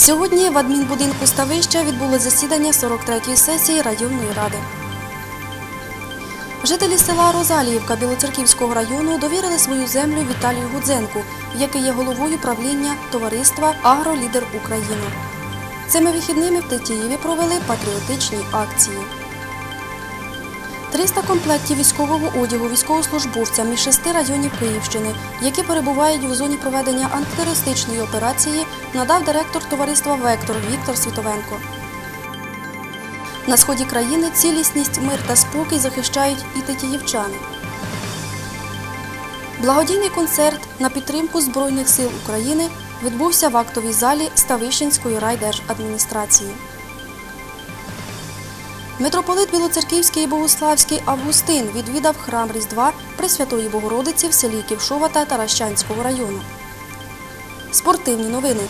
Сьогодні в адмінбудинку Ставища відбуло засідання 43-ї сесії районної ради. Жителі села Розаліївка Білоцерківського району довірили свою землю Віталію Гудзенку, який є головою правління товариства Агролідер України. Цими вихідними в Тетіїві провели патріотичні акції. 300 комплектів військового одягу військовослужбовцям із шести районів Київщини, які перебувають у зоні проведення антитерористичної операції, надав директор товариства Вектор Віктор Світовенко. На сході країни цілісність, мир та спокій захищають і тетіївчани. Благодійний концерт на підтримку Збройних сил України відбувся в актовій залі Ставищенської райдержадміністрації. Митрополит Білоцерківський і Богославський Августин відвідав храм Різдва Пресвятої Богородиці в селі Ківшова та Таращанського району. Спортивні новини.